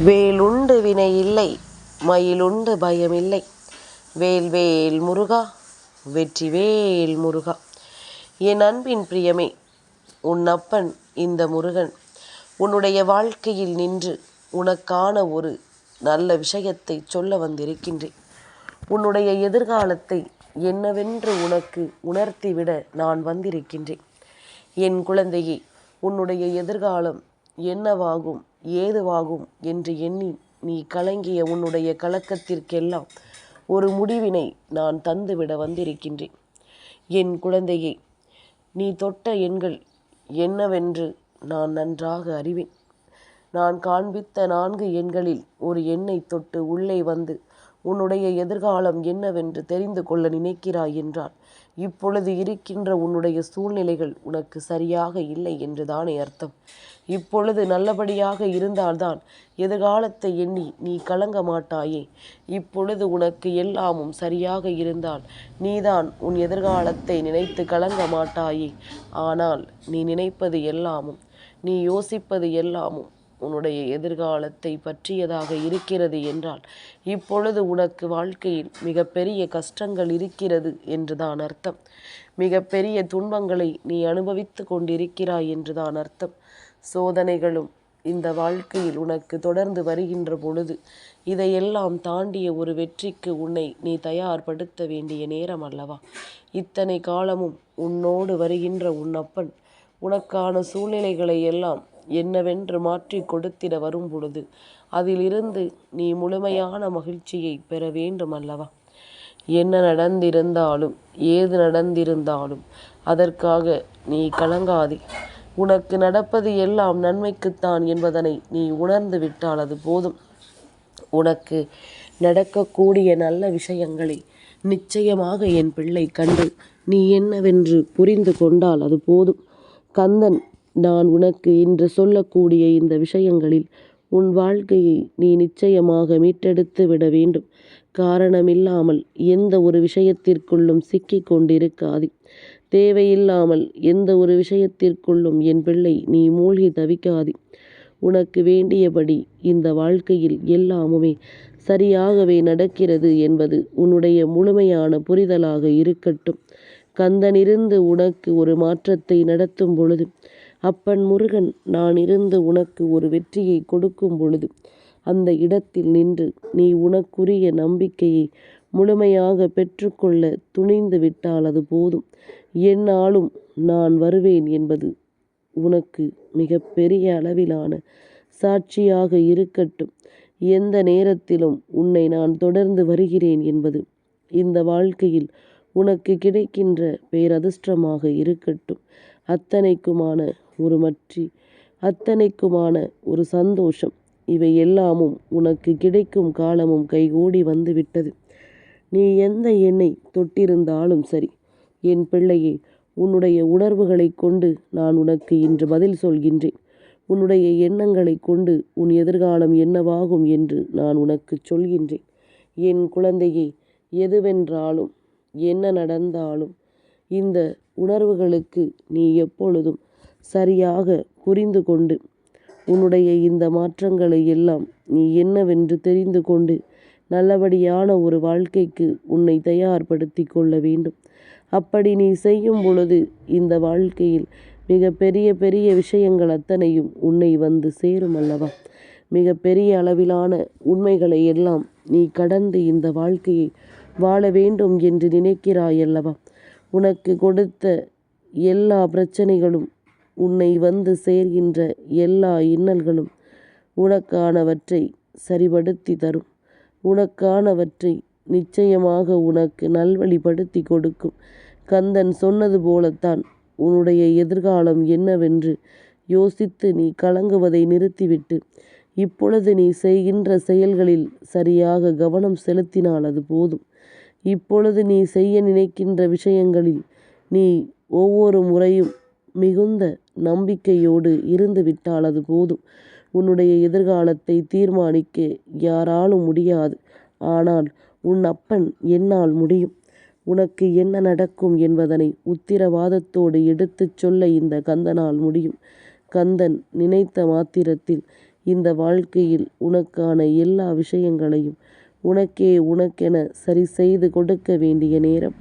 வேலுண்டு வினை இல்லை மயிலுண்டு பயமில்லை வேல் வேல் முருகா வெற்றிவேல் முருகா. என் அன்பின் பிரியமே உன் அப்பன் இந்த முருகன். உன்னுடைய வாழ்க்கையில் நின்று உனக்கான ஒரு நல்ல விஷயத்தை சொல்ல வந்திருக்கின்றேன். உன்னுடைய எதிர்காலத்தை என்னவென்று உனக்கு உணர்த்திவிட நான் வந்திருக்கின்றேன். என் குழந்தையே உன்னுடைய எதிர்காலம் என்னவாகும்? ஏதுவாகும் என்று எண்ணி நீ கலங்கிய உன்னுடைய கலக்கத்திற்கெல்லாம் ஒரு முடிவினை நான் தந்துவிட வந்திருக்கின்றேன். என் குழந்தையே நீ தொட்ட எண்கள் என்னவென்று நான் நன்றாக அறிவேன். நான் காண்பித்த நான்கு எண்களில் ஒரு எண்ணை தொட்டு உள்ளே வந்து உன்னுடைய எதிர்காலம் என்னவென்று தெரிந்து கொள்ள நினைக்கிறாய் என்றால் இப்பொழுது இருக்கின்ற உன்னுடைய சூழ்நிலைகள் உனக்கு சரியாக இல்லை என்றுதானே அர்த்தம். இப்பொழுது நல்லபடியாக இருந்தால்தான் எதிர்காலத்தை எண்ணி நீ கலங்க மாட்டாயே. இப்பொழுது உனக்கு எல்லாமும் சரியாக இருந்தால் நீதான் உன் எதிர்காலத்தை நினைத்து கலங்க மாட்டாயே. ஆனால் நீ நினைப்பது எல்லாமும் நீ யோசிப்பது எல்லாமும் உன்னுடைய எதிர்காலத்தை பற்றியதாக இருக்கிறது என்றால் இப்பொழுது உனக்கு வாழ்க்கையில் மிகப்பெரிய கஷ்டங்கள் இருக்கிறது என்றுதான் அர்த்தம். மிகப்பெரிய துன்பங்களை நீ அனுபவித்து கொண்டிருக்கிறாய் என்றுதான் அர்த்தம். சோதனைகளும் இந்த வாழ்க்கையில் உனக்கு தொடர்ந்து வருகின்ற பொழுது இதையெல்லாம் தாண்டிய ஒரு வெற்றிக்கு உன்னை நீ தயார்படுத்த வேண்டிய நேரம் அல்லவா? இத்தனை காலமும் உன்னோடு வருகின்ற உன் அப்பன் உனக்கான சூழ்நிலைகளை எல்லாம் என்னவென்று மாற்றி கொடுத்திட வரும் பொழுது அதிலிருந்து நீ முழுமையான மகிழ்ச்சியை பெற வேண்டும் அல்லவா என்ன நடந்திருந்தாலும் ஏது நடந்திருந்தாலும் அதற்காக நீ கலங்காதே. உனக்கு நடப்பது எல்லாம் நன்மைக்குத்தான் என்பதனை நீ உணர்ந்து விட்டால் அது போதும். உனக்கு நடக்கக்கூடிய நல்ல விஷயங்களை நிச்சயமாக என் பிள்ளை கண்டு நீ என்னவென்று புரிந்து கொண்டால் அது போதும். கந்தன் நான் உனக்கு இன்று சொல்லக்கூடிய இந்த விஷயங்களில் உன் வாழ்க்கையை நீ நிச்சயமாக மீட்டெடுத்து விட வேண்டும். காரணமில்லாமல் எந்த ஒரு விஷயத்திற்குள்ளும் சிக்கிக் கொண்டிருக்காதே. தேவையில்லாமல் எந்த ஒரு விஷயத்திற்குள்ளும் என் பிள்ளை நீ மூழ்கி தவிக்காதே. உனக்கு வேண்டியபடி இந்த வாழ்க்கையில் எல்லாமுமே சரியாகவே நடக்கிறது என்பது உன்னுடைய முழுமையான புரிதலாக இருக்கட்டும். கந்தனிருந்து உனக்கு ஒரு மாற்றத்தை நடத்தும் பொழுது அப்பன் முருகன் நான் இருந்து உனக்கு ஒரு வெற்றியை கொடுக்கும் பொழுது அந்த இடத்தில் நின்று நீ உனக்குரிய நம்பிக்கையை முழுமையாக பெற்றுக்கொள்ள துணிந்து விட்டால் அது போதும். என்னாலும் நான் வருவேன் என்பது உனக்கு மிக பெரிய அளவிலான சாட்சியாக இருக்கட்டும். எந்த நேரத்திலும் உன்னை நான் தொடர்ந்து வருகிறேன் என்பது இந்த வாழ்க்கையில் உனக்கு கிடைக்கின்ற பேரதிர்ஷ்டமாக இருக்கட்டும். அத்தனைக்குமான ஒரு மற்றி அத்தனைக்குமான ஒரு சந்தோஷம். இவை எல்லாமும் உனக்கு கிடைக்கும் காலமும் கைகூடி வந்துவிட்டது. நீ எந்த எண்ணை தொட்டிருந்தாலும் சரி என் பிள்ளையே உன்னுடைய உணர்வுகளை கொண்டு நான் உனக்கு இன்று பதில் சொல்கின்றேன். உன்னுடைய எண்ணங்களை கொண்டு உன் எதிர்காலம் என்னவாகும் என்று நான் உனக்கு சொல்கின்றேன். என் குழந்தையே எதுவென்றாலும் என்ன நடந்தாலும் இந்த உணர்வுகளுக்கு நீ எப்பொழுதும் சரியாக புரிந்து கொண்டு உன்னுடைய இந்த மாற்றங்களை எல்லாம் நீ என்னவென்று தெரிந்து கொண்டு நல்லபடியான ஒரு வாழ்க்கைக்கு உன்னை தயார்படுத்தி கொள்ள வேண்டும். அப்படி நீ செய்யும் பொழுது இந்த வாழ்க்கையில் மிக பெரிய பெரிய விஷயங்கள் அத்தனையும் உன்னை வந்து சேரும் அல்லவா? மிக பெரிய அளவிலான உண்மைகளை எல்லாம் நீ கடந்து இந்த வாழ்க்கையை வாழ வேண்டும் என்று நினைக்கிறாய் அல்லவா? உனக்கு கொடுத்த எல்லா பிரச்சனைகளும் உன்னை வந்து சேர்கின்ற எல்லா இன்னல்களும் உனக்கானவற்றை சரிபடுத்தி தரும். உனக்கானவற்றை நிச்சயமாக உனக்கு நல்வழிப்படுத்தி கொடுக்கும். கந்தன் சொன்னது போலத்தான் உன்னுடைய எதிர்காலம் என்னவென்று யோசித்து நீ கலங்குவதை நிறுத்திவிட்டு இப்பொழுது நீ செய்கின்ற செயல்களில் சரியாக கவனம் செலுத்தினால் அது போதும். இப்பொழுது நீ செய்ய நினைக்கின்ற விஷயங்களில் நீ ஒவ்வொரு முறையும் மிகுந்த நம்பிக்கையோடு இருந்து விட்டாலது அது போதும். உன்னுடைய எதிர்காலத்தை தீர்மானிக்க யாராலும் முடியாது. ஆனால் உன் அப்பன் என்னால் முடியும். உனக்கு என்ன நடக்கும் என்பதனை உத்திரவாதத்தோடு எடுத்துச் சொல்ல இந்த கந்தனால் முடியும். கந்தன் நினைத்த மாத்திரத்தில் இந்த வாழ்க்கையில் உனக்கான எல்லா விஷயங்களையும் உனக்கே உனக்கென சரி செய்து கொடுக்க வேண்டிய நேரம்.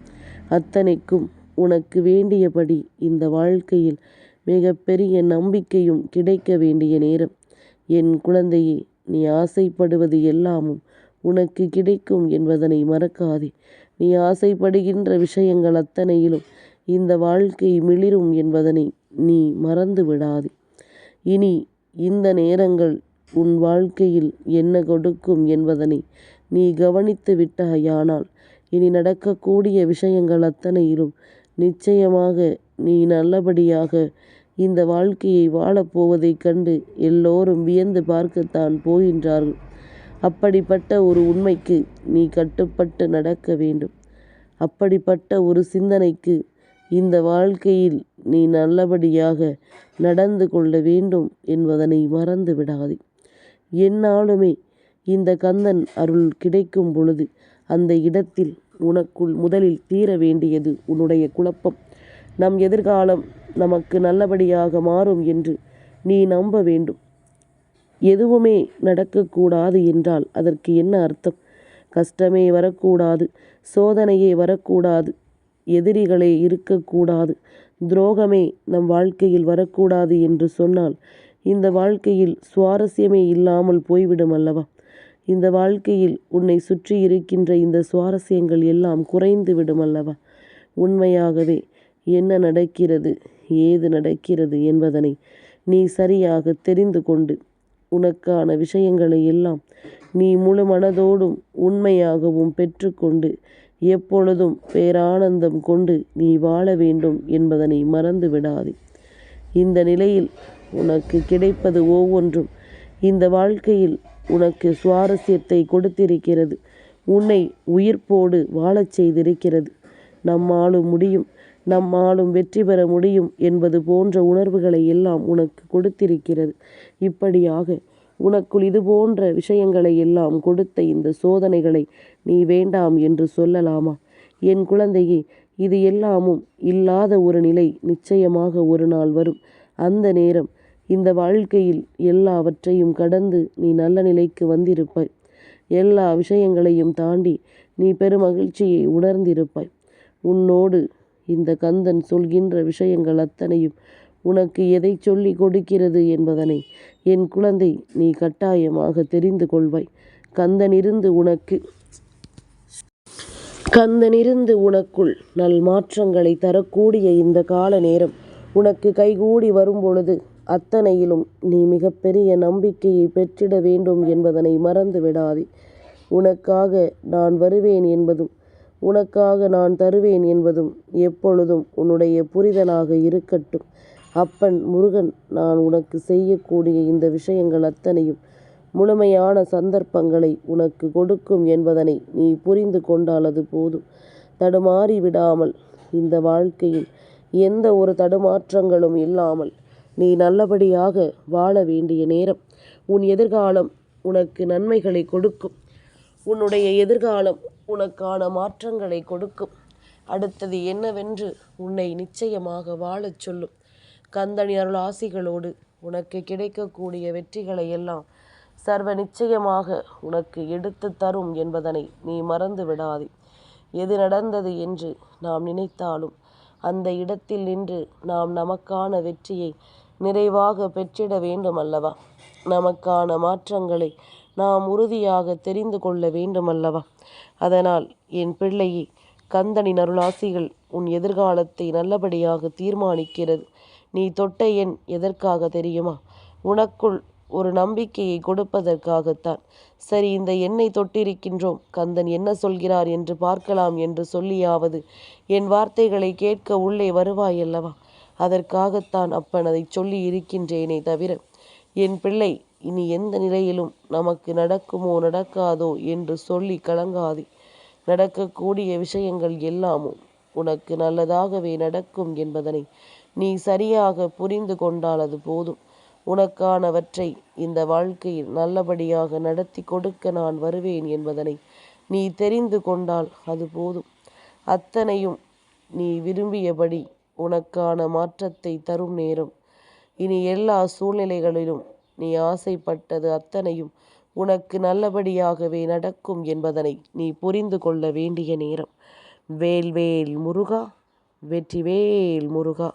அத்தனைக்கும் உனக்கு வேண்டியபடி இந்த வாழ்க்கையில் மிகப்பெரிய நம்பிக்கையும் கிடைக்க வேண்டிய நேரம். என் குழந்தையே நீ ஆசைப்படுவது எல்லாமும் உனக்கு கிடைக்கும் என்பதனை மறக்காதே. நீ ஆசைப்படுகின்ற விஷயங்கள் அத்தனையிலும் இந்த வாழ்க்கை மிளிரும் என்பதனை நீ மறந்து விடாதே. இனி இந்த நேரங்கள் உன் வாழ்க்கையில் என்ன கொடுக்கும் என்பதனை நீ கவனித்து விட்டாயானால். இனி நடக்கக்கூடிய விஷயங்கள் அத்தனையிலும் நிச்சயமாக நீ நல்லபடியாக இந்த வாழ்க்கையை வாழப்போவதைக் கண்டு எல்லோரும் வியந்து பார்க்கத்தான் போகின்றார்கள். அப்படிப்பட்ட ஒரு உண்மைக்கு நீ கட்டுப்பட்டு நடக்க வேண்டும். அப்படிப்பட்ட ஒரு சிந்தனைக்கு இந்த வாழ்க்கையில் நீ நல்லபடியாக நடந்து கொள்ள வேண்டும் என்பதனை மறந்து விடாதே என்னாலுமே இந்த கந்தன் அருள் கிடைக்கும் பொழுது அந்த இடத்தில் உனக்குள் முதலில் தீர வேண்டியது உன்னுடைய குழப்பம். நம் எதிர்காலம் நமக்கு நல்லபடியாக மாறும் என்று நீ நம்ப வேண்டும். எதுவுமே நடக்கக்கூடாது என்றால் அதற்கு என்ன அர்த்தம்? கஷ்டமே வரக்கூடாது சோதனையே வரக்கூடாது எதிரிகளே இருக்கக்கூடாது துரோகமே நம் வாழ்க்கையில் வரக்கூடாது என்று சொன்னால் இந்த வாழ்க்கையில் சுவாரஸ்யமே இல்லாமல் போய்விடும் அல்லவா? இந்த வாழ்க்கையில் உன்னை சுற்றி இருக்கின்ற இந்த சுவாரஸ்யங்கள் எல்லாம் குறைந்து விடும் அல்லவா? உண்மையாகவே என்ன நடக்கிறது ஏது நடக்கிறது என்பதனை நீ சரியாக தெரிந்து கொண்டு உனக்கான விஷயங்களை எல்லாம் நீ முழு மனதோடும் உண்மையாகவும் பெற்றுக்கொண்டு எப்பொழுதும் பேரானந்தம் கொண்டு நீ வாழ வேண்டும் என்பதனை மறந்து விடாதே. இந்த நிலையில் உனக்கு கிடைப்பது ஒவ்வொன்றும் இந்த வாழ்க்கையில் உனக்கு சுவாரஸ்யத்தை கொடுத்திருக்கிறது. உன்னை உயிர்ப்போடு வாழச் செய்திருக்கிறது. நம்மாலும் முடியும். நம்மாலும் வெற்றி பெற முடியும் என்பது போன்ற உணர்வுகளை எல்லாம் உனக்கு கொடுத்திருக்கிறது. இப்படியாக உனக்குள் இது போன்ற விஷயங்களை எல்லாம் கொடுத்த இந்த சோதனைகளை நீ வேண்டாம் என்று சொல்லலாமா? என் குழந்தையே இது எல்லாமும் இல்லாத ஒரு நிலை நிச்சயமாக ஒரு நாள் வரும். அந்த நேரம் இந்த வாழ்க்கையில் எல்லாவற்றையும் கடந்து நீ நல்ல நிலைக்கு வந்திருப்பாய். எல்லா விஷயங்களையும் தாண்டி நீ பெருமகிழ்ச்சியை உணர்ந்திருப்பாய். உன்னோடு இந்த கந்தன் சொல்கின்ற விஷயங்கள் அத்தனையும் உனக்கு எதை சொல்லி கொடுக்கிறது என்பதனை என் குழந்தை நீ கட்டாயமாக தெரிந்து கொள்வாய். கந்தனிருந்து உனக்கு கந்தனிருந்து உனக்குள் நல் மாற்றங்களை தரக்கூடிய இந்த கால நேரம் உனக்கு கைகூடி வரும்பொழுது அத்தனையிலும் நீ மிகப்பெரிய நம்பிக்கையை பெற்றிட வேண்டும் என்பதனை மறந்து விடாதே. உனக்காக நான் வருவேன் என்பதும் உனக்காக நான் தருவேன் என்பதும் எப்பொழுதும் உன்னுடைய புரிதலாக இருக்கட்டும். அப்பன் முருகன் நான் உனக்கு செய்யக்கூடிய இந்த விஷயங்கள் அத்தனையும் முழுமையான சந்தர்ப்பங்களை உனக்கு கொடுக்கும் என்பதனை நீ புரிந்து கொண்டால் அது போதும். தடுமாறி விடாமல் இந்த வாழ்க்கையில் எந்த ஒரு தடுமாற்றங்களும் இல்லாமல் நீ நல்லபடியாக வாழ வேண்டிய நேரம். உன் எதிர்காலம் உனக்கு நன்மைகளை கொடுக்கும். உன்னுடைய எதிர்காலம் உனக்கான மாற்றங்களை கொடுக்கும். அடுத்தது என்னவென்று உன்னை நிச்சயமாக வாழச் சொல்லும். கந்தனி அருள் ஆசிகளோடு உனக்கு கிடைக்கக்கூடிய வெற்றிகளை எல்லாம் சர்வ நிச்சயமாக உனக்கு எடுத்து தரும் என்பதனை நீ மறந்து விடாதே. எது நடந்தது என்று நாம் நினைத்தாலும் அந்த இடத்தில் நின்று நாம் நமக்கான வெற்றியை நிறைவாக பெற்றிட வேண்டும் அல்லவா நமக்கான மாற்றங்களை நாம் உறுதியாக தெரிந்து கொள்ள வேண்டும் அல்லவா அதனால் என் பிள்ளையை கந்தனின் அருளாசிகள் உன் எதிர்காலத்தை நல்லபடியாக தீர்மானிக்கிறது. நீ தொட்ட எண் எதற்காக தெரியுமா? உனக்குள் ஒரு நம்பிக்கையை கொடுப்பதற்காகத்தான். சரி இந்த எண்ணை தொட்டிருக்கின்றோம். கந்தன் என்ன சொல்கிறார் என்று பார்க்கலாம் என்று சொல்லியாவது என் வார்த்தைகளை கேட்க உள்ளே வருவாயல்லவா? அதற்காகத்தான் அப்பன் அதை சொல்லி இருக்கின்றேனே தவிர என் பிள்ளை இனி எந்த நிலையிலும் நமக்கு நடக்குமோ நடக்காதோ என்று சொல்லி கலங்காதே. நடக்கக்கூடிய விஷயங்கள் எல்லாமும் உனக்கு நல்லதாகவே நடக்கும் என்பதனை நீ சரியாக புரிந்து கொண்டால் அது போதும். உனக்கானவற்றை இந்த வாழ்க்கையில் நல்லபடியாக நடத்தி கொடுக்க நான் வருவேன் என்பதனை நீ தெரிந்து கொண்டால் அது போதும். அத்தனையும் நீ விரும்பியபடி உனக்கான மாற்றத்தை தரும் நேரம். இனி எல்லா சூழ்நிலைகளிலும் நீ ஆசைப்பட்டது அத்தனையும் உனக்கு நல்லபடியாகவே நடக்கும் என்பதனை நீ புரிந்து கொள்ள வேண்டிய நேரம். வேல்வேல் முருகா வெற்றிவேல் முருகா.